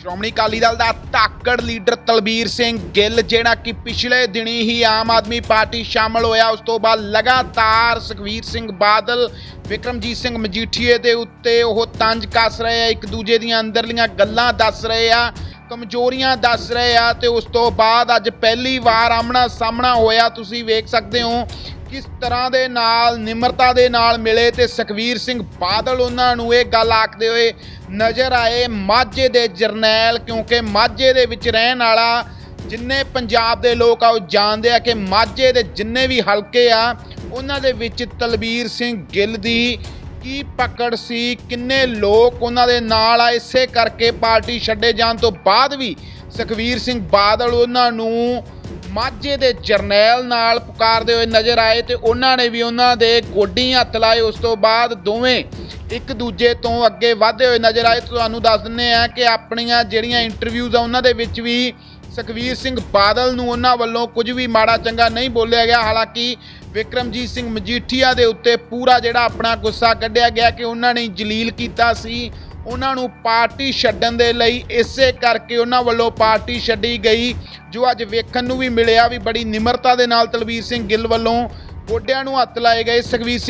ਸ਼੍ਰੋਮਣੀ ਅਕਾਲੀ ਦਲ ਦਾ ਤਾਕੜ ਲੀਡਰ ਤਲਬੀਰ ਸਿੰਘ ਗਿੱਲ, ਜਿਹੜਾ ਕਿ ਪਿਛਲੇ ਦਿਨੀ ਹੀ ਆਮ ਆਦਮੀ ਪਾਰਟੀ ਸ਼ਾਮਲ ਹੋਇਆ। ਉਸ ਤੋਂ ਬਾਅਦ ਲਗਾਤਾਰ ਸੁਖਵੀਰ ਸਿੰਘ ਬਾਦਲ, ਵਿਕਰਮਜੀਤ ਸਿੰਘ ਮਜੀਠੀਏ ਦੇ ਉੱਤੇ ਉਹ ਤੰਜ ਕੱਸ ਰਹੇ ਆ। ਇੱਕ ਦੂਜੇ ਦੀਆਂ ਅੰਦਰਲੀਆਂ ਗੱਲਾਂ ਦੱਸ ਰਹੇ ਆ। ਕਮਜ਼ੋਰੀਆਂ ਦੱਸ ਰਹੇ ਆ ਤੇ ਉਸ ਤੋਂ ਬਾਅਦ ਅੱਜ ਪਹਿਲੀ ਵਾਰ ਆਮਣਾ ਸਾਹਮਣਾ ਹੋਇਆ। ਤੁਸੀਂ ਵੇਖ ਸਕਦੇ ਹੋ ਕਿਸ ਤਰ੍ਹਾਂ ਦੇ ਨਾਲ, ਨਿਮਰਤਾ ਦੇ ਨਾਲ ਮਿਲੇ ਤੇ ਸੁਖਵੀਰ ਸਿੰਘ ਬਾਦਲ ਉਹਨਾਂ ਨੂੰ ਇਹ ਗੱਲ ਆਖਦੇ ਹੋਏ ਨਜ਼ਰ ਆਏ, ਮਾਝੇ ਦੇ ਜਰਨੈਲ ਕਿਉਂਕਿ ਮਾਝੇ ਦੇ ਵਿੱਚ ਰਹਿਣ ਵਾਲਾ ਜਿੰਨੇ ਪੰਜਾਬ ਦੇ ਲੋਕ ਆ, ਉਹ ਜਾਣਦੇ ਆ ਕਿ ਮਾਝੇ ਦੇ ਜਿੰਨੇ ਵੀ ਹਲਕੇ ਆ, ਉਹਨਾਂ ਦੇ ਵਿੱਚ ਤਲਬੀਰ ਸਿੰਘ ਗਿੱਲ ਦੀ ਕੀ ਪਕੜ ਸੀ? ਕਿੰਨੇ ਲੋਕ ਉਹਨਾਂ ਦੇ ਨਾਲ ਆ? ਇਸੇ ਕਰਕੇ ਪਾਰਟੀ ਛੱਡੇ ਜਾਣ ਤੋਂ ਬਾਅਦ ਵੀ ਸੁਖਵੀਰ ਸਿੰਘ ਬਾਦਲ ਉਹਨਾਂ ਨੂੰ ਮਾਝੇ ਦੇ ਜਰਨੈਲ ਨਾਲ ਪੁਕਾਰਦੇ ਹੋਏ ਨਜ਼ਰ ਆਏ ਤੇ ਉਹਨਾਂ ਨੇ ਵੀ ਉਹਨਾਂ ਦੇ ਗੋਡੀ ਹੱਥ ਲਾਏ। ਉਸ ਤੋਂ ਬਾਅਦ ਦੋਵੇਂ ਇੱਕ ਦੂਜੇ ਤੋਂ ਅੱਗੇ ਵਧਦੇ ਹੋਏ ਨਜ਼ਰ ਆਏ। ਤੁਹਾਨੂੰ ਦੱਸ ਦਿੰਨੇ ਆ ਕਿ ਆਪਣੀਆਂ ਜਿਹੜੀਆਂ ਇੰਟਰਵਿਊਜ਼ ਆ, ਉਹਨਾਂ ਦੇ ਵਿੱਚ ਵੀ ਸੁਖਵੀਰ ਸਿੰਘ ਬਾਦਲ ਨੂੰ ਉਹਨਾਂ ਵੱਲੋਂ ਕੁਝ ਵੀ ਮਾੜਾ ਚੰਗਾ ਨਹੀਂ ਬੋਲਿਆ ਗਿਆ। ਹਾਲਾਂਕਿ ਵਿਕਰਮਜੀਤ ਸਿੰਘ ਮਜੀਠੀਆ ਦੇ ਉੱਤੇ ਪੂਰਾ ਜਿਹੜਾ ਆਪਣਾ ਗੁੱਸਾ ਕੱਢਿਆ ਗਿਆ ਕਿ ਉਹਨਾਂ ਨੇ ਜਲੀਲ ਕੀਤਾ ਸੀ। ਉਹਨਾਂ ਨੂੰ ਪਾਰਟੀ ਛੱਡਣ ਦੇ ਲਈ ਇਸੇ ਕਰਕੇ ਉਹਨਾਂ ਵੱਲੋਂ ਪਾਰਟੀ ਛੱਡੀ ਗਈ, ਜੋ ਅੱਜ ਵੇਖਣ ਨੂੰ ਵੀ ਮਿਲਿਆ ਵੀ ਬੜੀ ਨਿਮਰਤਾ ਦੇ ਨਾਲ ਤਲਵੀਰ ਸਿੰਘ ਗਿੱਲ ਵੱਲੋਂ ਗੋਡਿਆਂ ਨੂੰ ਹੱਥ ਲਾਏ ਗਏ। ਸੁਖਵੀਰ ਸਿੰਘ